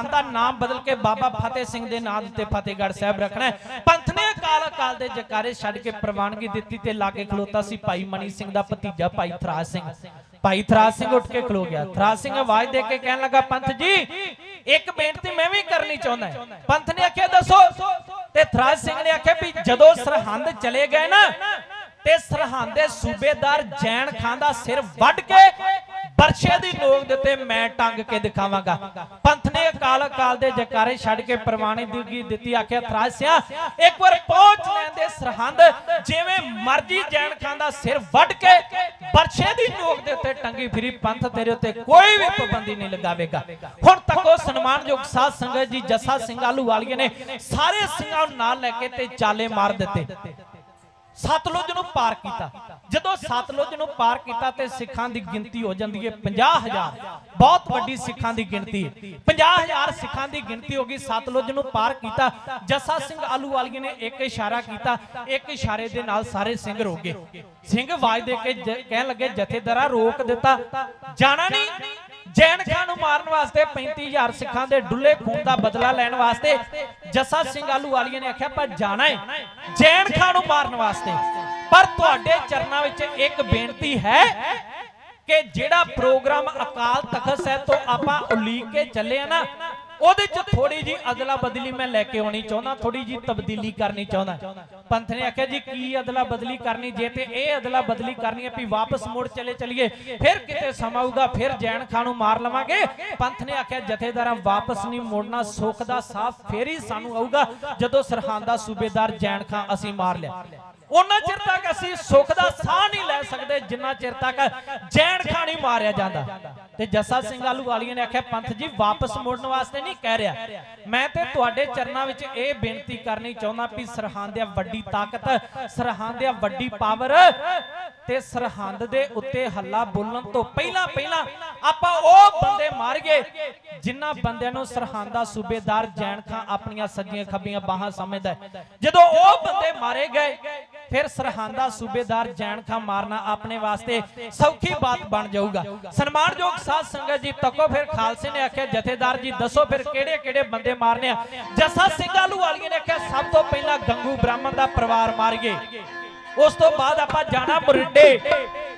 ਸਰਹੰਦ ਦਾ ਨਾਮ ਬਦਲ ਕੇ ਬਾਬਾ ਫਤਿਹ ਸਿੰਘ ਦੇ ਨਾਂ ਉੱਤੇ ਫਤਿਹਗੜ੍ਹ ਸਾਹਿਬ ਰੱਖਣਾ ਹੈ। ਪੰਥ ਨੇ ਅਕਾਲ ਅਕਾਲ ਦੇ ਜਕਾਰੇ ਛੱਡ ਕੇ ਪ੍ਰਵਾਨਗੀ ਦਿੱਤੀ ਤੇ ਲਾਗੇ ਖਲੋਤਾ ਸੀ ਭਾਈ ਮਣੀ ਸਿੰਘ ਦਾ ਭਤੀਜਾ ਭਾਈ ਥਰਾਜ ਸਿੰਘ। ਭਾਈ ਥਰਾਜ ਸਿੰਘ ਉੱਠ ਕੇ ਖਲੋ ਗਿਆ। ਥਰਾਜ ਸਿੰਘ ਆਵਾਜ਼ ਦੇ ਕੇ ਕਹਿਣ ਲੱਗਾ, ਪੰਥ ਜੀ, ਇੱਕ ਬੇਨਤੀ ਮੈਂ ਵੀ ਕਰਨੀ ਚਾਹੁੰਦਾ ਪੰਥ ਨੇ ਆਖਿਆ, ਦੱਸੋ। ਤੇ ਥਰਾਜ ਸਿੰਘ ਨੇ ਆਖਿਆ ਵੀ ਜਦੋਂ ਸਰਹੰਦ ਚਲੇ ਗਏ ਨਾ, ਤੇ ਸਰਹੰਦ ਦੇ ਸੂਬੇਦਾਰ ਜੈਨ ਖਾਨ ਦਾ ਸਿਰ ਵੱਢ ਕੇ ਬਰਛੇ ਦੀ ਨੋਕ ਦੇ ਮੈਂ ਟੰਗ ਕੇ ਦਿਖਾਵਾਂਗਾ। ਪੰਥ ਨੇ ਅਕਾਲ ਅਕਾਲ ਦੇ ਜਕਾਰੇ ਛੱਡ ਕੇ ਪ੍ਰਵਾਨੀ ਦੀ ਦਿੱਤੀ, ਆਖਿਆ, ਥਰਾਜ ਇੱਕ ਵਾਰ ਪਹੁੰਚ ਲੈਂਦੇ ਸਰਹੰਦ, ਜਿਵੇਂ ਮਰਜ਼ੀ ਜੈਨ ਖਾਨ ਦਾ ਸਿਰ ਵੱਢ ਕੇ ਬਰਛੇ ਦੀ ਨੋਕ ਦੇ ਉੱਤੇ ਟੰਗੀ ਫਿਰੀ, ਪੰਥ ਤੇਰੇ ਉੱਤੇ ਕੋਈ ਵੀ ਪਾਬੰਦੀ ਨਹੀਂ ਲਗਾਵੇਗਾ। ਹੁਣ ਤੱਕ ਉਹ ਸਨਮਾਨਯੋਗ ਸਾਧ ਸੰਗਤ ਜੀ, ਜੱਸਾ ਸਿੰਘ ਆਲੂਵਾਲੀਏ ਨੇ ਸਾਰੇ ਸਿੰਘਾਂ ਨੂੰ ਨਾਲ ਲੈ ਕੇ ਤੇ ਚਾਲੇ ਮਾਰ ਦਿੱਤੇ। ਸਤਲੁਜ ਨੂੰ ਪਾਰ ਕੀਤਾ। ਜਦੋਂ ਸਤਲੁਜ ਨੂੰ ਪਾਰ ਕੀਤਾ ਤੇ ਸਿੱਖਾਂ ਦੀ ਗਿਣਤੀ ਹੋ ਜਾਂਦੀ ਹੈ 50000 ਬਹੁਤ ਵੱਡੀ ਸਿੱਖਾਂ ਦੀ ਗਿਣਤੀ ਹੈ। 50000 ਸਿੱਖਾਂ ਦੀ ਗਿਣਤੀ ਹੋ ਗਈ ਸਤਲੁਜ ਨੂੰ ਪਾਰ ਕੀਤਾ। ਜੱਸਾ ਸਿੰਘ ਆਲੂ ਵਾਲੀਏ ਨੇ ਇੱਕ ਇਸ਼ਾਰਾ ਕੀਤਾ। ਇੱਕ ਇਸ਼ਾਰੇ ਦੇ ਨਾਲ ਸਾਰੇ ਸਿੰਘ ਰੁਕ ਗਏ। ਸਿੰਘ ਆਵਾਜ਼ ਦੇ ਕੇ ਕਹਿਣ ਲੱਗੇ ਜਥੇਦਾਰਾ ਰੋਕ ਦਿੱਤਾ। ਜਾਣਾ ਨਹੀਂ ਜੈਨ ਖਾਨ ਨੂੰ ਮਾਰਨ ਵਾਸਤੇ 35000 ਸਿੱਖਾਂ ਦੇ ਡੁੱਲੇ ਖੂਨ ਦਾ ਬਦਲਾ ਲੈਣ ਵਾਸਤੇ ਜੱਸਾ ਸਿੰਘ ਆਲੂ ਵਾਲੀਏ ਨੇ ਆਖਿਆ ਪਰ ਜਾਣਾ ਹੈ ਜੈਨ ਖਾਨ ਨੂੰ ਮਾਰਨ ਵਾਸਤੇ ਪਰ ਤੁਹਾਡੇ ਚਰਨਾਂ ਵਿੱਚ ਇੱਕ ਬੇਨਤੀ ਹੈ ਕਿ ਜਿਹੜਾ ਪ੍ਰੋਗਰਾਮ ਅਕਾਲ ਤਖਤ ਸਾਹਿਬ ਤੋਂ ਆਪਾਂ ਉਲੀਕ ਕੇ ਚੱਲੇ ਆ ਨਾ, ਉਹਦੇ ਚ ਥੋੜੀ ਜੀ ਅਦਲਾ ਬਦਲੀ ਮੈਂ ਲੈ ਕੇ ਆਉਣੀ ਚਾਹੁੰਦਾ ਥੋੜੀ ਜੀ ਤਬਦੀਲੀ ਕਰਨੀ ਚਾਹੁੰਦਾ। ਪੰਥ ਨੇ ਆਖਿਆ ਜੀ, ਕੀ ਅਦਲਾ ਬਦਲੀ ਕਰਨੀ? ਜੇ ਤੇ ਇਹ ਅਦਲਾ ਬਦਲੀ ਕਰਨੀ ਹੈ ਵੀ ਵਾਪਸ ਮੁੜ ਚਲੇ ਚਲੀਏ, ਫਿਰ ਕਿਤੇ ਸਮਾਂ ਆਊਗਾ, ਫਿਰ ਜੈਨ ਖਾਨ ਨੂੰ ਮਾਰ ਲਵਾਂਗੇ। ਪੰਥ ਨੇ ਆਖਿਆ, ਜਥੇਦਾਰਾਂ, ਵਾਪਸ ਨਹੀਂ ਮੁੜਨਾ, ਸੁੱਖ ਦਾ ਸਾਫ਼ ਫੇਰ ਹੀ ਸਾਨੂੰ ਆਊਗਾ, ਜਦੋਂ ਸਰਹੰਦ ਦਾ ਸੂਬੇਦਾਰ ਜੈਨ ਖਾਨ ਅਸੀਂ ਮਾਰ ਲਿਆ। ਉਹਨਾਂ ਚਿਰ ਤੱਕ ਅਸੀਂ ਸੁੱਖ ਦਾ ਸਾਹ ਨਹੀਂ ਲੈ ਸਕਦੇ, ਜਿੰਨਾ ਚਿਰ ਤੱਕ ਜੈਣ ਖਾਣੀ ਮਾਰਿਆ ਜਾਂਦਾ। ਤੇ ਜੱਸਾ ਸਿੰਘ ਆਲੂ ਵਾਲੀਏ ਨੇ ਆਖਿਆ, ਪੰਥ ਜੀ, ਵਾਪਸ ਮੁੜਨ ਵਾਸਤੇ ਨਹੀਂ ਕਹਿ ਰਿਹਾ। ਮੈਂ ਤੇ ਤੁਹਾਡੇ ਚਰਨਾਂ ਵਿੱਚ ਇਹ ਬੇਨਤੀ ਕਰਨੀ ਚਾਹੁੰਦਾ ਵੀ ਸਰਹੰਦ ਦੀ ਵੱਡੀ ਤਾਕਤ, ਸਰਹੰਦ ਦੀ ਵੱਡੀ ਪਾਵਰ ਤੇ ਸਰਹੰਦ ਦੇ ਉੱਤੇ ਹੱਲਾ ਬੋਲਣ ਤੋਂ ਪਹਿਲਾਂ ਪਹਿਲਾਂ ਆਪਾਂ ਉਹ ਬੰਦੇ ਮਾਰੀਏ ਜਿਨ੍ਹਾਂ ਬੰਦਿਆਂ ਨੂੰ ਸਰਹੰਦ ਦਾ ਸੂਬੇਦਾਰ ਜੈਨ ਖਾਂ ਆਪਣੀਆਂ ਸੱਜੀਆਂ ਖੱਬੀਆਂ ਬਾਹਾਂ ਸਮਝਦਾ ਜਦੋਂ ਉਹ ਬੰਦੇ ਮਾਰੇ ਗਏ, ਫਿਰ ਸਰਹੰਦ ਦਾ ਸੂਬੇਦਾਰ ਜੈਨ ਖਾਂ ਮਾਰਨਾ ਆਪਣੇ ਵਾਸਤੇ ਸੌਖੀ ਬਾਤ ਬਣ ਜਾਊਗਾ। ਸਨਮਾਨਯੋਗ ਸਾਧ ਸੰਗਤ ਜੀ, ਤੱਕੋ ਫਿਰ ਖਾਲਸੇ ਨੇ ਆਖਿਆ, ਜਥੇਦਾਰ ਜੀ, ਦੱਸੋ ਫਿਰ ਕਿਹੜੇ ਕਿਹੜੇ ਬੰਦੇ ਮਾਰਨੇ ਆ? ਜੱਸਾ ਸਿੰਘ ਆਲੂ ਵਾਲੀਏ ਨੇ ਆਖਿਆ, ਸਭ ਤੋਂ ਪਹਿਲਾਂ ਗੰਗੂ ਬ੍ਰਾਹਮਣ ਦਾ ਪਰਿਵਾਰ ਮਾਰੀਏ। ਉਸ ਤੋਂ ਬਾਅਦ ਆਪਾਂ ਜਾਣਾ ਮਰਿੰਡੇ।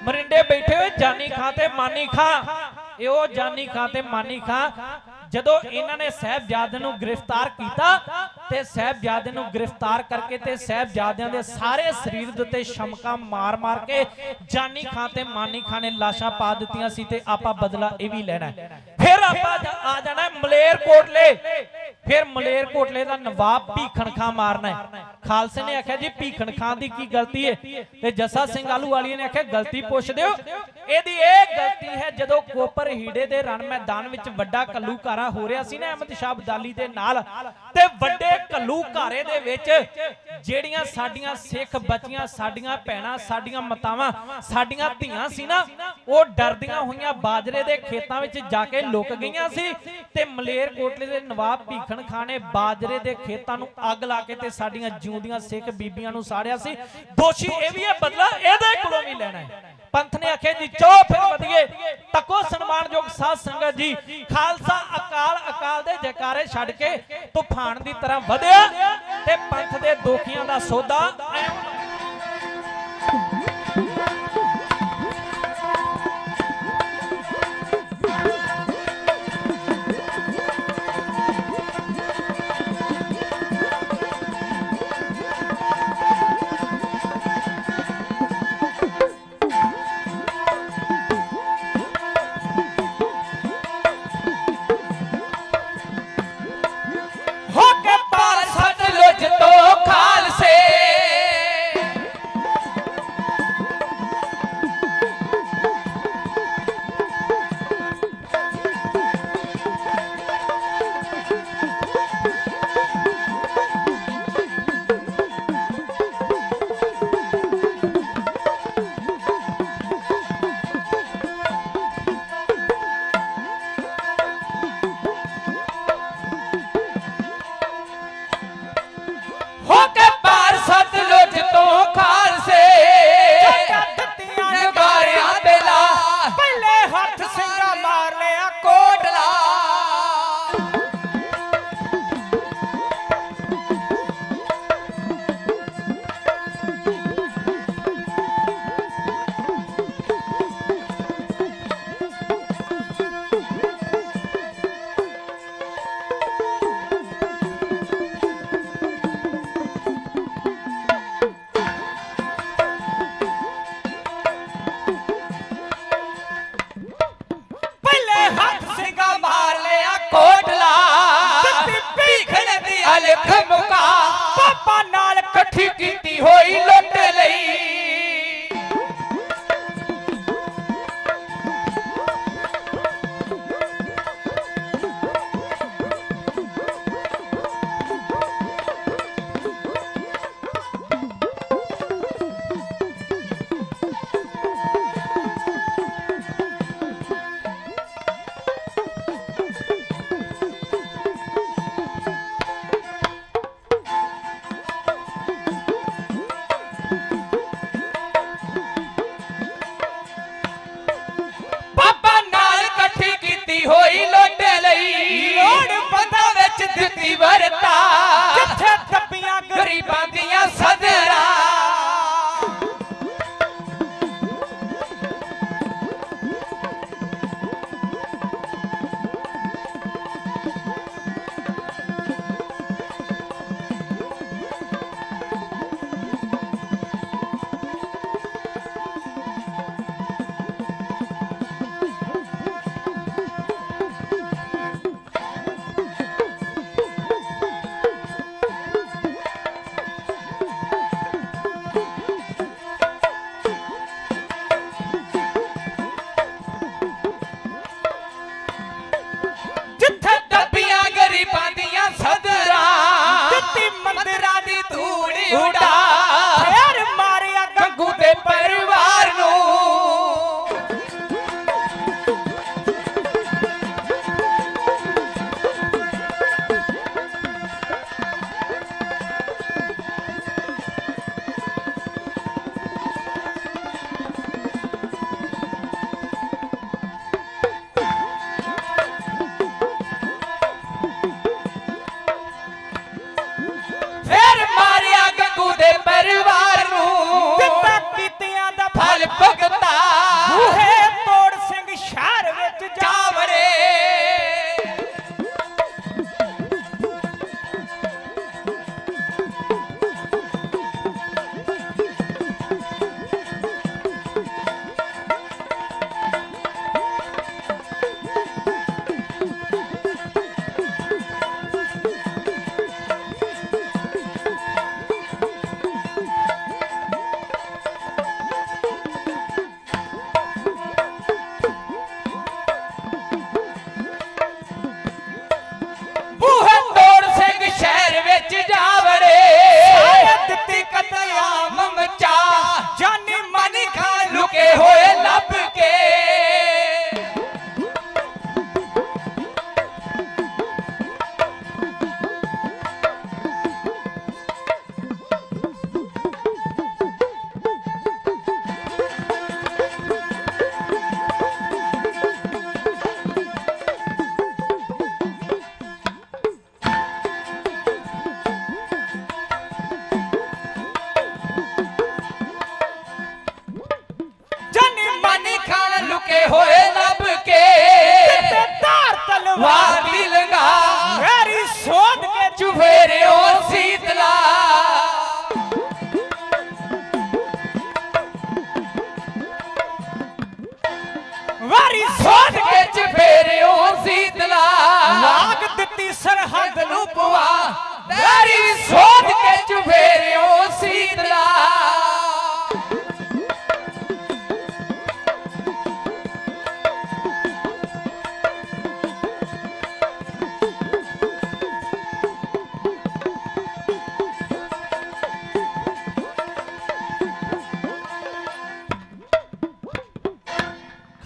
ਮਰਿੰਡੇ ਬੈਠੇ ਹੋਏ, ਜਾਨੀ ਖਾਂ ਤੇ ਮਾਨੀ ਖਾਂ। ਇਹ ਉਹ ਜਾਨੀ ਖਾਂ ਤੇ ਮਾਨੀ ਖਾਂ। ਜਦੋਂ ਇਹਨਾਂ ਨੇ ਸਹਿਬਜ਼ਾਦੇ ਨੂੰ ਗ੍ਰਿਫਤਾਰ ਕੀਤਾ ਤੇ ਸਹਿਬਜ਼ਾਦੇ ਨੂੰ ਗ੍ਰਿਫਤਾਰ ਕਰਕੇ ਤੇ ਸਹਿਬਜ਼ਾਦਿਆਂ ਦੇ ਸਾਰੇ ਸਰੀਰ ਦੇ ਉੱਤੇ ਸ਼ਮਕਾ ਮਾਰ-ਮਾਰ ਕੇ ਜਾਨੀ ਖਾਂ ਤੇ ਮਾਨੀ ਖਾਂ ਨੇ ਲਾਸ਼ਾਂ ਪਾ ਦਿੱਤੀਆਂ ਸੀ ਤੇ ਆਪਾਂ ਬਦਲਾ ਇਹ ਵੀ ਲੈਣਾ ਫਿਰ ਆਪਾਂ ਆ ਜਾਣਾ ਹੈ ਮਲੇਰ ਕੋਟਲੇ ਫਿਰ ਮਲੇਰ ਕੋਟਲੇ ਦਾ ਨਵਾਬ ਭੀਖਣ ਖਾਂ ਮਾਰਨਾ ਹੈ। ਖਾਲਸੇ ਨੇ ਆਖਿਆ ਜੀ ਭੀਖਣ ਖਾਂ ਦੀ ਕੀ ਗਲਤੀ ਹੈ ਤੇ ਜੱਸਾ ਸਿੰਘ ਆਲੂ ਵਾਲੀਏ ਨੇ ਆਖਿਆ, ਗਲਤੀ ਪੁੱਛਦੇ ਹੋ ਇਹਦੀ ਇਹ ਗਲਤੀ ਹੈ, ਜਦੋਂ ਕੋਪਰ ਹੀੜੇ ਦੇ ਰਣ ਮੈਦਾਨ ਵਿੱਚ ਵੱਡਾ ਕੱਲੂਕਾਰਾ ਹੋ ਰਿਹਾ ਸੀ ਨਾ, ਅਹਿਮਦ ਸ਼ਾਹ ਅਬਦਾਲੀ ਦੇ ਨਾਲ, ਤੇ ਵੱਡੇ ਕੱਲੂਕਾਰੇ ਦੇ ਵਿੱਚ ਜਿਹੜੀਆਂ ਸਾਡੀਆਂ ਸਿੱਖ ਬੱਚੀਆਂ, ਸਾਡੀਆਂ ਭੈਣਾਂ, ਸਾਡੀਆਂ ਮਾਤਾਵਾਂ, ਸਾਡੀਆਂ ਧੀਆਂ ਸੀ ਨਾ, ਉਹ ਡਰਦੀਆਂ ਹੋਈਆਂ ਬਾਜਰੇ ਦੇ ਖੇਤਾਂ ਵਿੱਚ ਜਾ ਕੇ ਲੁਕ ਗਈਆਂ ਸੀ, ਤੇ ਮਲੇਰ ਕੋਟਲੇ ਦੇ ਨਵਾਬ ਭੀਖਣ ਖਾਨ ਨੇ ਬਾਜਰੇ ਦੇ ਖੇਤਾਂ ਨੂੰ ਅੱਗ ਲਾ ਕੇ ਤੇ ਸਾਡੀਆਂ ਜਿਉਂਦੀਆਂ ਸਿੱਖ ਬੀਬੀਆਂ ਨੂੰ ਸਾੜਿਆ ਸੀ। ਦੋਸ਼ੀ ਇਹ ਵੀ ਹੈ, ਬਦਲਾ ਇਹਦੇ ਕੋਲੋਂ ਵੀ ਲੈਣਾ ਹੈ। ਪੰਥ ਨੇ ਆਖਿਆ, ਜੀ ਚੋ ਫਿਰ ਵਧੀਏ। ਤੱਕੋ ਸਨਮਾਨਯੋਗ ਸਾਧ ਸੰਗਤ ਜੀ, ਖਾਲਸਾ ਅਕਾਲ ਅਕਾਲ ਦੇ ਜਕਾਰੇ ਛੱਡ ਕੇ ਤੂਫਾਨ ਦੀ ਤਰ੍ਹਾਂ ਵਧਿਆ ਤੇ ਪੰਥ ਦੇ ਦੋਖੀਆਂ ਦਾ ਸੌਦਾ ਐਂ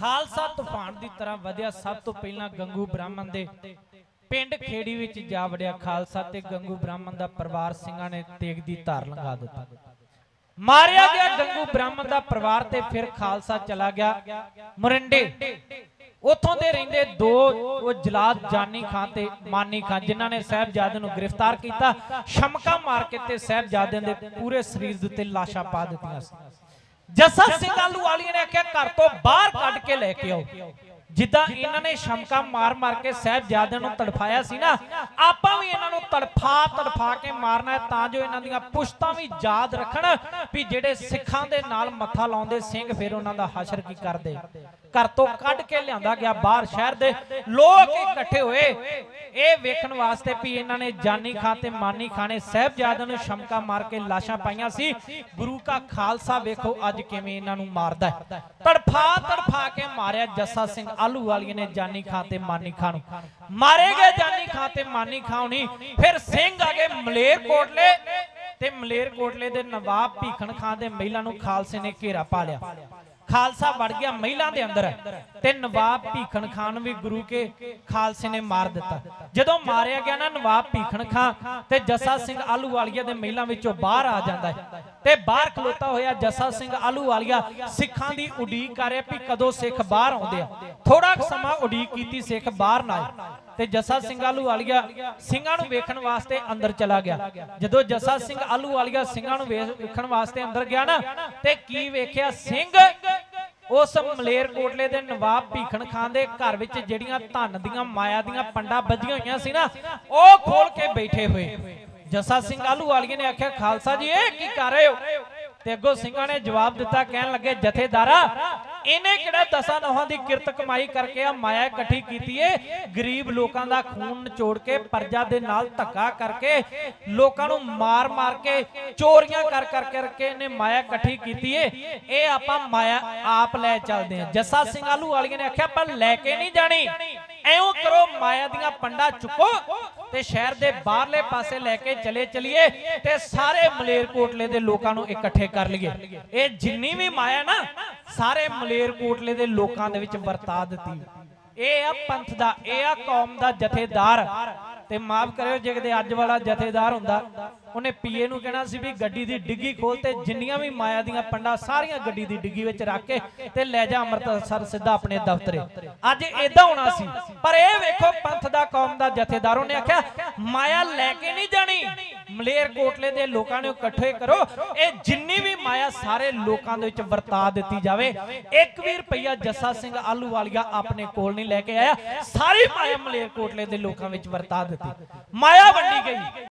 ਖਾਲਸਾ ਤੂਫਾਨ ਦੀ ਤਰ੍ਹਾਂ ਵਧਿਆ ਸਭ ਤੋਂ ਪਹਿਲਾਂ ਗੰਗੂ ਬ੍ਰਾਹਮਣ ਦੇ ਪਿੰਡ ਖੇੜੀ ਵਿੱਚ ਜਾ ਵੜਿਆ ਖਾਲਸਾ ਤੇ ਗੰਗੂ ਬ੍ਰਾਹਮਣ ਦਾ ਪਰਿਵਾਰ ਸਿੰਘਾਂ ਨੇ ਤੇਗ ਦੀ ਧਾਰ ਲੰਘਾ ਦਿੱਤਾ। ਮਾਰਿਆ ਗਿਆ ਗੰਗੂ ਬ੍ਰਾਹਮਣ ਦਾ ਪਰਿਵਾਰ ਤੇ ਫਿਰ ਖਾਲਸਾ ਚਲਾ ਗਿਆ ਮੁਰਿੰਡੇ। ਉਥੋਂ ਦੇ ਰਹਿੰਦੇ ਦੋ, ਉਹ ਜਲਾਦ ਜਾਨੀ ਖਾਨ ਤੇ ਮਾਨੀ ਖਾਨ, ਜਿਨ੍ਹਾਂ ਨੇ ਸਾਹਿਬਜ਼ਾਦੇ ਨੂੰ ਗ੍ਰਿਫਤਾਰ ਕੀਤਾ। ਸ਼ਮਕਾ ਮਾਰ ਕੇ ਤੇ ਸਾਹਿਬਜ਼ਾਦਿਆਂ ਦੇ ਪੂਰੇ ਸਰੀਰ ਦੇ ਉੱਤੇ ਲਾਸ਼ਾਂ ਪਾ ਦਿੱਤੀਆਂ ਸੀ। ਜੱਸਾ ਸਿੰਘ ਆਲੂ ਵਾਲੀਆਂ ਨੇ ਆਖਿਆ ਘਰ ਤੋਂ ਬਾਹਰ ਕੱਢ ਕੇ ਲੈ ਕੇ ਆਓ। ਜਿੱਦਾਂ ਇਹਨਾਂ ਨੇ ਸ਼ਮਕਾ ਮਾਰ ਮਾਰ ਕੇ ਸਾਹਿਬਜ਼ਾਦਿਆਂ ਨੂੰ ਤੜਫਾਇਆ ਸੀ ਨਾ ਆਪਾਂ ਵੀ ਇਹਨਾਂ ਨੂੰ ਤੜਫਾ ਤੜਫਾ ਕੇ ਮਾਰਨਾ ਹੈ ਤਾਂ ਜੋ ਇਹਨਾਂ ਦੀਆਂ ਪੁਸ਼ਤਾਂ ਵੀ ਯਾਦ ਰੱਖਣ ਵੀ ਜਿਹੜੇ ਸਿੱਖਾਂ ਦੇ ਨਾਲ ਮੱਥਾ ਲਾਉਂਦੇ ਸਿੰਘ ਫਿਰ ਉਹਨਾਂ ਦਾ ਹਸ਼ਰ ਕੀ ਕਰਦੇ? ਘਰ ਤੋਂ ਕੱਢ ਕੇ ਲਿਆਂਦਾ ਗਿਆ ਬਾਹਰ ਸ਼ਹਿਰ ਦੇ। ਲੋਕ ਇਕੱਠੇ ਹੋਏ। ਇਹ ਵੇਖਣ ਵਾਸਤੇ ਵੀ ਇਹਨਾਂ ਨੇ ਜਾਨੀ ਖਾਂ ਤੇ ਮਾਨੀ ਖਾਂ ਨੇ ਸਾਹਿਬਜ਼ਾਦਿਆਂ ਨੂੰ ਸ਼ਮਕਾ ਮਾਰ ਕੇ ਲਾਸ਼ਾਂ ਪਾਈਆਂ ਸੀ। ਗੁਰੂ ਕਾ ਖਾਲਸਾ ਵੇਖੋ ਅੱਜ ਕਿਵੇਂ ਇਹਨਾਂ ਨੂੰ ਮਾਰਦਾ ਹੈ। ਤੜਫਾ ਤੜਫਾ ਕੇ ਮਾਰਿਆ ਜੱਸਾ ਸਿੰਘ ਆਲੂ ਵਾਲੀਏ ਨੇ ਜਾਨੀ ਖਾਂ ਤੇ ਮਾਨੀ ਖਾਂ ਨੂੰ। ਮਾਰੇ ਗਏ ਜਾਨੀ ਖਾਂ ਤੇ ਮਾਨੀ ਖਾਂ ਨਹੀਂ। ਫਿਰ ਸਿੰਘ ਆ ਗਏ ਮਲੇਰ ਕੋਟਲੇ ਤੇ ਮਲੇਰ ਕੋਟਲੇ ਦੇ ਨਵਾਬ ਭੀਖਣ ਖਾਂ ਦੇ ਮਹਿਲਾ ਨੂੰ ਖਾਲਸੇ ਨੇ ਘੇਰਾ ਪਾ ਲਿਆ। ਖਾਲਸਾ ਵੜ ਗਿਆ ਮਹਿਲਾਂ ਦੇ ਅੰਦਰ। ਤੇ ਨਵਾਬ ਭੀਖਣ ਖਾਨ ਵੀ ਗੁਰੂ ਕੇ ਖਾਲਸੇ ਨੇ ਮਾਰ ਦਿੱਤਾ। ਜਦੋਂ ਮਾਰਿਆ ਗਿਆ ਨਾ ਨਵਾਬ ਭੀਖਣ ਖਾਨ, ਤੇ ਜੱਸਾ ਸਿੰਘ ਆਲੂਵਾਲੀਆ ਦੇ ਮਹਿਲਾਂ ਵਿੱਚੋਂ ਬਾਹਰ ਆ ਜਾਂਦਾ ਹੈ। ਤੇ ਬਾਹਰ ਖਲੋਤਾ ਹੋਇਆ ਜੱਸਾ ਸਿੰਘ ਆਲੂਵਾਲੀਆ ਸਿੱਖਾਂ ਦੀ ਉਡੀਕ ਕਰ ਰਿਹਾ ਵੀ ਕਦੋਂ ਸਿੱਖ ਬਾਹਰ ਆਉਂਦੇ ਆ। ਥੋੜਾ ਸਮਾਂ ਉਡੀਕ ਕੀਤੀ ਸਿੱਖ ਬਾਹਰ ਨਾ ਆਏ। ਤੇ ਜੱਸਾ ਸਿੰਘ ਆਲੂਵਾਲੀਆ ਸਿੰਘਾਂ ਨੂੰ ਵੇਖਣ ਵਾਸਤੇ ਅੰਦਰ ਚਲਾ ਗਿਆ। ਜਦੋਂ ਜੱਸਾ ਸਿੰਘ ਆਲੂਵਾਲੀਆ ਸਿੰਘਾਂ ਨੂੰ ਵੇਖਣ ਵਾਸਤੇ ਅੰਦਰ ਗਿਆ ਨਾ, ਤੇ ਕੀ ਵੇਖਿਆ ਸਿੰਘ? ਉਸ ਮਲੇਰ ਦੇ ਨਵਾਬ ਭੀਖਣ ਖਾਨ ਦੇ ਘਰ ਵਿੱਚ ਜਿਹੜੀਆਂ ਧਨ ਦੀਆਂ, ਮਾਇਆ ਦੀਆਂ ਪੰਡਾ ਬੱਜੀਆਂ ਹੋਈਆਂ ਸੀ ਨਾ, ਉਹ ਖੋਲ ਕੇ ਬੈਠੇ ਹੋਏ। ਜੱਸਾ ਸਿੰਘ ਆਲੂ ਵਾਲੀਏ ਨੇ ਆਖਿਆ, ਖਾਲਸਾ ਜੀ, ਇਹ ਕੀ ਕਰ ਰਹੇ ਹੋ? ਤੇ ਅੱਗੋਂ ਸਿੰਘਾਂ ਨੇ ਜਵਾਬ ਦਿੱਤਾ, ਕਹਿਣ ਲੱਗੇ, ਜਥੇਦਾਰਾ ਇਹਨੇ ਕਿਹੜਾ ਦਸਾਂ ਨੋਹਾਂ ਦੀ ਕਿਰਤ ਕਮਾਈ ਕਰਕੇ ਆ ਮਾਇਆ ਇਕੱਠੀ ਕੀਤੀ ਏ? ਗਰੀਬ ਲੋਕਾਂ ਦਾ ਖੂਨ ਨਿਚੋੜ ਕੇ ਪਰਜਾ ਦੇ ਨਾਲ ਧੱਕਾ ਕਰਕੇ ਲੋਕਾਂ ਨੂੰ ਮਾਰ ਮਾਰ ਕੇ ਚੋਰੀਆਂ ਕਰ ਕਰ ਕਰਕੇ ਇਹਨੇ ਮਾਇਆ ਇਕੱਠੀ ਕੀਤੀ ਏ। ਇਹ ਆਪਾਂ ਮਾਇਆ ਆਪ ਲੈ ਚੱਲਦੇ ਆ। ਜੱਸਾ ਸਿੰਘ ਆਲੂ ਵਾਲੀਆਂ ਨੇ ਆਖਿਆ ਪਰ ਲੈ ਕੇ ਨਹੀਂ ਜਾਣੀ। ਐਉਂ ਕਰੋ ਮਾਇਆ ਦੀਆਂ ਪੰਡਾ ਚੁੱਕੋ ਤੇ ਸ਼ਹਿਰ ਦੇ ਬਾਹਰਲੇ ਪਾਸੇ ਲੈ ਕੇ ਚਲੇ ਚਲੀਏ ਤੇ ਸਾਰੇ ਮਲੇਰਕੋਟਲੇ ਦੇ ਲੋਕਾਂ ਨੂੰ ਇਕੱਠੇ ਕਰ ਲਈਏ। ਇਹ ਜਿੰਨੀ ਵੀ ਮਾਇਆ ਨਾ ਸਾਰੇ ਮਲੇਰਕੋਟਲੇ ਦੇ ਲੋਕਾਂ ਦੇ ਵਿੱਚ ਵਰਤਾ ਦਿੱਤੀ। ਇਹ ਆ ਪੰਥ ਦਾ, ਇਹ ਆ ਕੌਮ ਦਾ ਜਥੇਦਾਰ। ਤੇ ਮਾਫ ਕਰਿਓ ਜੇ ਕਿਤੇ ਅੱਜ ਵਾਲਾ ਜਥੇਦਾਰ ਹੁੰਦਾ, ਉਹਨੇ ਪੀਏ ਨੂੰ ਕਹਿਣਾ ਸੀ ਵੀ ਗੱਡੀ ਦੀ ਡਿੱਗੀ ਖੋਲ ਤੇ ਜਿੰਨੀਆਂ ਵੀ ਮਾਇਆ ਦੀਆਂ ਪੰਡਾ ਸਾਰੀਆਂ ਗੱਡੀ ਦੀ ਡਿੱਗੀ ਵਿੱਚ ਰੱਖ ਕੇ ਤੇ ਲੈ ਜਾ ਅੰਮ੍ਰਿਤਸਰ ਸਿੱਧਾ ਆਪਣੇ ਦਫ਼ਤਰੇ। ਅੱਜ ਇਦਾਂ ਹੋਣਾ ਸੀ, ਪਰ ਇਹ ਵੇਖੋ ਪੰਥ ਦਾ, ਕੌਮ ਦਾ ਜਥੇਦਾਰ, ਉਹਨੇ ਆਖਿਆ, ਮਾਇਆ ਲੈ ਕੇ ਨਹੀਂ ਜਾਣੀ। ਮਲੇਰ ਕੋਟਲੇ ਦੇ ਲੋਕਾਂ ਨੂੰ ਇਕੱਠੇ ਕਰੋ। ਇਹ ਜਿੰਨੀ ਵੀ ਮਾਇਆ ਸਾਰੇ ਲੋਕਾਂ ਦੇ ਵਿੱਚ ਵਰਤਾ ਦਿੱਤੀ ਜਾਵੇ। ਇੱਕ ਵੀ ਰੁਪਈਆ ਜੱਸਾ ਸਿੰਘ ਆਲੂ ਵਾਲੀਆ ਆਪਣੇ ਕੋਲ ਨਹੀਂ ਲੈ ਕੇ ਆਇਆ। ਸਾਰੀ ਮਾਇਆ ਮਲੇਰ ਕੋਟਲੇ ਦੇ ਲੋਕਾਂ ਵਿੱਚ ਵਰਤਾ ਦਿੱਤੀ। ਮਾਇਆ ਵੰਡੀ ਗਈ।